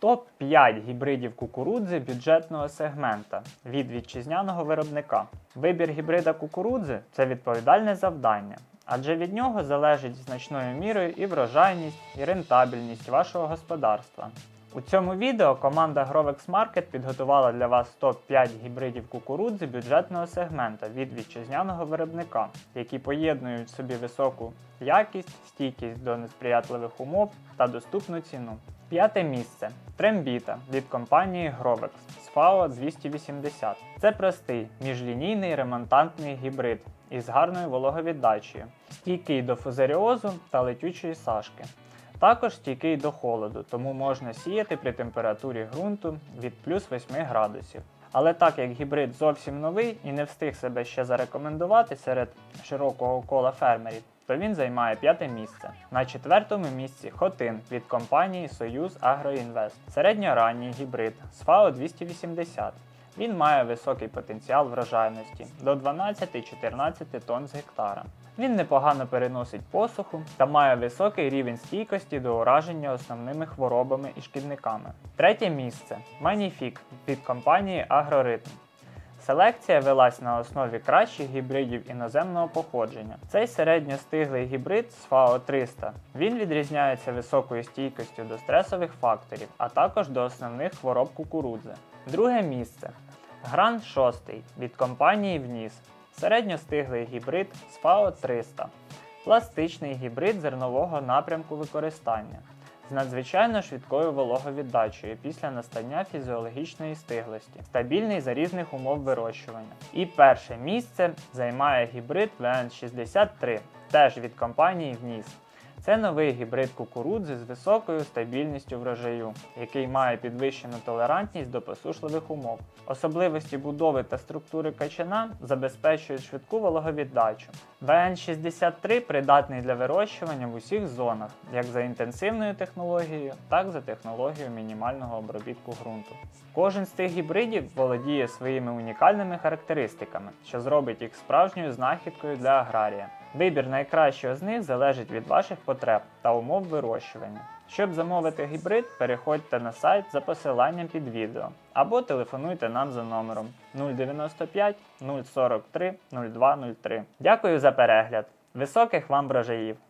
Топ-5 гібридів кукурудзи бюджетного сегмента від вітчизняного виробника. Вибір гібрида кукурудзи це відповідальне завдання, адже від нього залежить значною мірою і врожайність, і рентабельність вашого господарства. У цьому відео команда Grovex Market підготувала для вас топ-5 гібридів кукурудзи бюджетного сегмента від вітчизняного виробника, які поєднують собі високу якість, стійкість до несприятливих умов та доступну ціну. П'яте місце Трембіта від компанії Grovex з FAO 280. Це простий міжлінійний ремонтантний гібрид із гарною вологовіддачею, стійкий до фузаріозу та летючої сашки. Також стійкий до холоду, тому можна сіяти при температурі ґрунту від плюс 8 градусів. Але так як гібрид зовсім новий і не встиг себе ще зарекомендувати серед широкого кола фермерів, то він займає п'яте місце. На четвертому місці Хотин від компанії Союз Агроінвест. Середньоранній гібрид з FAO 280. Він має високий потенціал врожайності до 12-14 тонн з гектара. Він непогано переносить посуху та має високий рівень стійкості до ураження основними хворобами і шкідниками. Третє місце Маніфік від компанії Агроритм. Селекція велась на основі кращих гібридів іноземного походження. Цей середньостиглий гібрид FAO 300. Він відрізняється високою стійкістю до стресових факторів, а також до основних хвороб кукурудзи. Друге місце Гран 6 від компанії Вніс. Середньостиглий гібрид FAO 300. Пластичний гібрид зернового напрямку використання з надзвичайно швидкою вологовіддачею після настання фізіологічної стиглості, стабільний за різних умов вирощування. І перше місце займає гібрид VN63, теж від компанії Вніс. Це новий гібрид кукурудзи з високою стабільністю врожаю, який має підвищену толерантність до посушливих умов. Особливості будови та структури качана забезпечують швидку вологовіддачу. ВН63 придатний для вирощування в усіх зонах, як за інтенсивною технологією, так і за технологією мінімального обробітку ґрунту. Кожен з цих гібридів володіє своїми унікальними характеристиками, що зробить їх справжньою знахідкою для аграрія. Вибір найкращого з них залежить від ваших потреб та умов вирощування. Щоб замовити гібрид, переходьте на сайт за посиланням під відео або телефонуйте нам за номером 095 043 0203. Дякую за перегляд! Високих вам врожаїв!